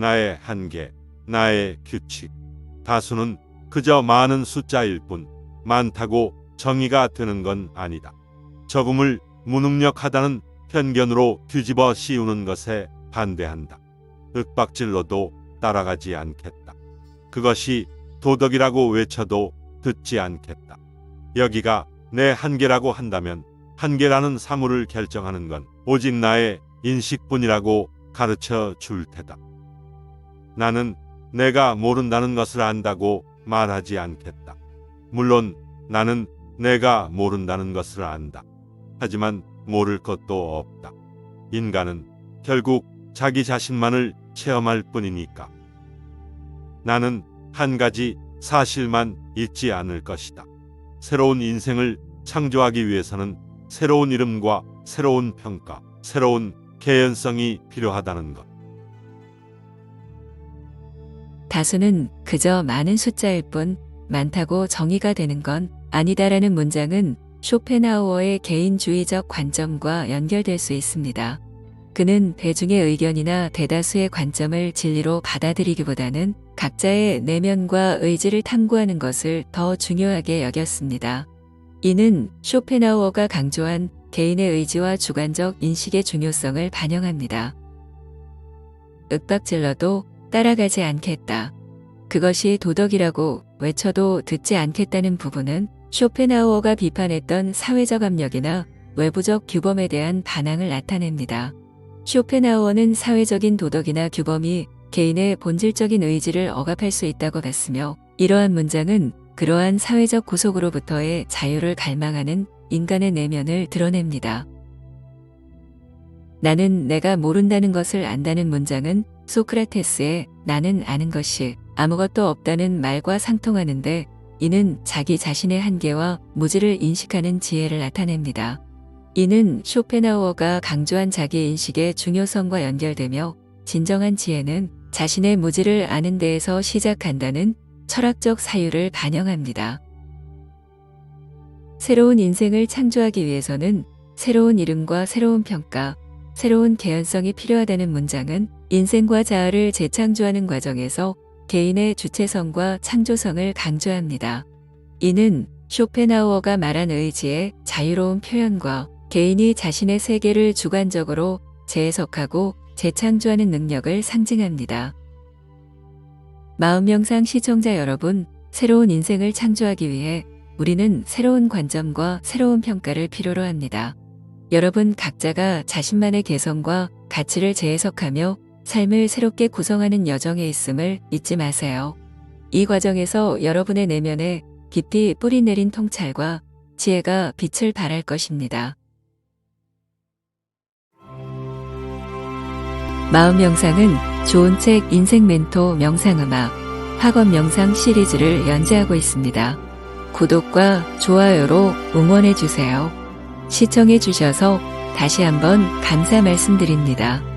나의 한계, 나의 규칙. 다수는 그저 많은 숫자일 뿐 많다고 정의가 되는 건 아니다. 적음을 무능력하다는 편견으로 뒤집어 씌우는 것에 반대한다. 윽박질러도 따라가지 않겠다. 그것이 도덕이라고 외쳐도 듣지 않겠다. 여기가 내 한계라고 한다면 한계라는 사물을 결정하는 건 오직 나의 인식뿐이라고 가르쳐 줄 테다. 나는 내가 모른다는 것을 안다고 말하지 않겠다. 물론 나는 내가 모른다는 것을 안다. 하지만 모를 것도 없다. 인간은 결국 자기 자신만을 체험할 뿐이니까. 나는 한 가지 사실만 잊지 않을 것이다. 새로운 인생을 창조하기 위해서는 새로운 이름과 새로운 평가, 새로운 개연성이 필요하다는 것. 다수는 그저 많은 숫자일 뿐 많다고 정의가 되는 건 아니다라는 문장은 쇼펜하우어의 개인주의적 관점과 연결될 수 있습니다. 그는 대중의 의견이나 대다수의 관점을 진리로 받아들이기보다는 각자의 내면과 의지를 탐구하는 것을 더 중요하게 여겼습니다. 이는 쇼펜하우어가 강조한 개인의 의지와 주관적 인식의 중요성을 반영합니다. 윽박질러도 따라가지 않겠다. 그것이 도덕이라고 외쳐도 듣지 않겠다는 부분은 쇼펜하우어가 비판했던 사회적 압력이나 외부적 규범에 대한 반항을 나타냅니다. 쇼펜하우어는 사회적인 도덕이나 규범이 개인의 본질적인 의지를 억압할 수 있다고 봤으며 이러한 문장은 그러한 사회적 구속으로부터의 자유를 갈망하는 인간의 내면을 드러냅니다. 나는 내가 모른다는 것을 안다는 문장은 소크라테스의 나는 아는 것이 아무것도 없다는 말과 상통하는데 이는 자기 자신의 한계와 무지를 인식하는 지혜를 나타냅니다. 이는 쇼펜하우어가 강조한 자기 인식의 중요성과 연결되며 진정한 지혜는 자신의 무지를 아는 데에서 시작한다는 철학적 사유를 반영합니다. 새로운 인생을 창조하기 위해서는 새로운 이름과 새로운 평가, 새로운 개연성이 필요하다는 문장은 인생과 자아를 재창조하는 과정에서 개인의 주체성과 창조성을 강조합니다. 이는 쇼펜하우어가 말한 의지의 자유로운 표현과 개인이 자신의 세계를 주관적으로 재해석하고 재창조하는 능력을 상징합니다. 마음명상 시청자 여러분, 새로운 인생을 창조하기 위해 우리는 새로운 관점과 새로운 평가를 필요로 합니다. 여러분 각자가 자신만의 개성과 가치를 재해석하며 삶을 새롭게 구성하는 여정에 있음을 잊지 마세요. 이 과정에서 여러분의 내면에 깊이 뿌리 내린 통찰과 지혜가 빛을 발할 것입니다. 마음 명상은 좋은 책 인생 멘토 명상음악 학원 명상 시리즈를 연재하고 있습니다. 구독과 좋아요로 응원해 주세요. 시청해 주셔서 다시 한번 감사 말씀드립니다.